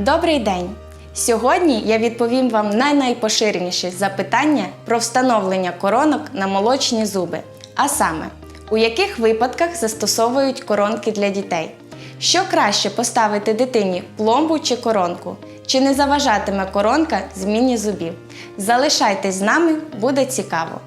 Добрий день! Сьогодні я відповім вам на найпоширеніші запитання про встановлення коронок на молочні зуби. А саме, у яких випадках застосовують коронки для дітей? Що краще поставити дитині пломбу чи коронку? Чи не заважатиме коронка зміні зубів? Залишайтесь з нами, буде цікаво.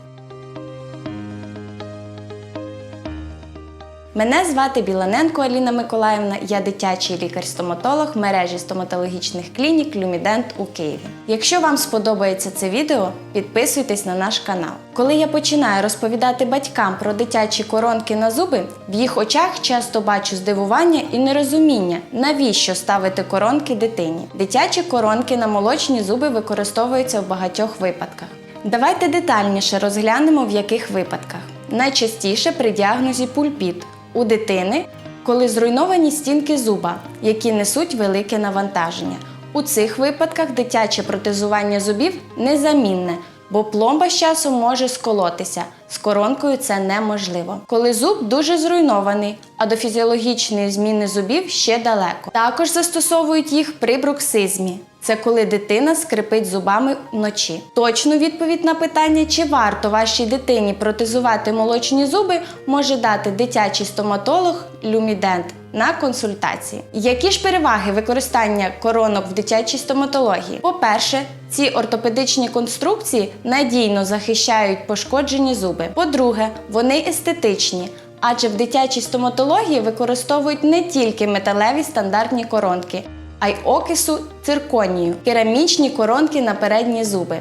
Мене звати Біланенко Аліна Миколаївна, я дитячий лікар-стоматолог мережі стоматологічних клінік Люмідент у Києві. Якщо вам сподобається це відео, підписуйтесь на наш канал. Коли я починаю розповідати батькам про дитячі коронки на зуби, в їх очах часто бачу здивування і нерозуміння, навіщо ставити коронки дитині. Дитячі коронки на молочні зуби використовуються в багатьох випадках. Давайте детальніше розглянемо, в яких випадках. Найчастіше при діагнозі пульпіт у дитини, коли зруйновані стінки зуба, які несуть велике навантаження. У цих випадках дитяче протезування зубів незамінне, бо пломба з часом може сколотися. З коронкою це неможливо. Коли зуб дуже зруйнований, а до фізіологічної зміни зубів ще далеко. Також застосовують їх при бруксизмі. Це коли дитина скрипить зубами вночі. Точну відповідь на питання, чи варто вашій дитині протезувати молочні зуби, може дати дитячий стоматолог Люмідент на консультації. Які ж переваги використання коронок в дитячій стоматології? По-перше, ці ортопедичні конструкції надійно захищають пошкоджені зуби. По-друге, вони естетичні. Адже в дитячій стоматології використовують не тільки металеві стандартні коронки, а й окису цирконію, керамічні коронки на передні зуби,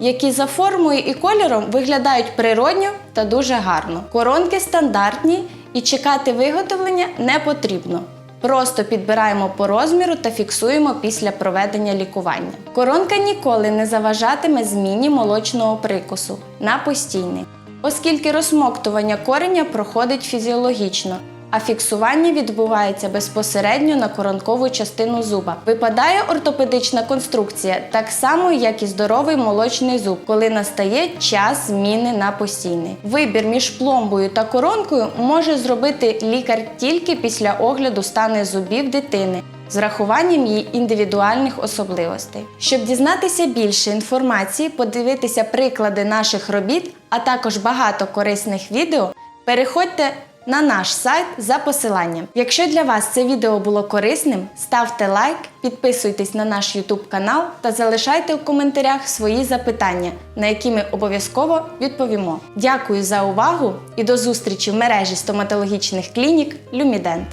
які за формою і кольором виглядають природньо та дуже гарно. Коронки стандартні і чекати виготовлення не потрібно. Просто підбираємо по розміру та фіксуємо після проведення лікування. Коронка ніколи не заважатиме зміні молочного прикусу на постійний, оскільки розсмоктування кореня проходить фізіологічно, а фіксування відбувається безпосередньо на коронкову частину зуба. Випадає ортопедична конструкція так само, як і здоровий молочний зуб, коли настає час зміни на постійний. Вибір між пломбою та коронкою може зробити лікар тільки після огляду стану зубів дитини. З врахуванням її індивідуальних особливостей. Щоб дізнатися більше інформації, подивитися приклади наших робіт, а також багато корисних відео, переходьте на наш сайт за посиланням. Якщо для вас це відео було корисним, ставте лайк, підписуйтесь на наш YouTube канал та залишайте у коментарях свої запитання, на які ми обов'язково відповімо. Дякую за увагу і до зустрічі в мережі стоматологічних клінік Люмідент.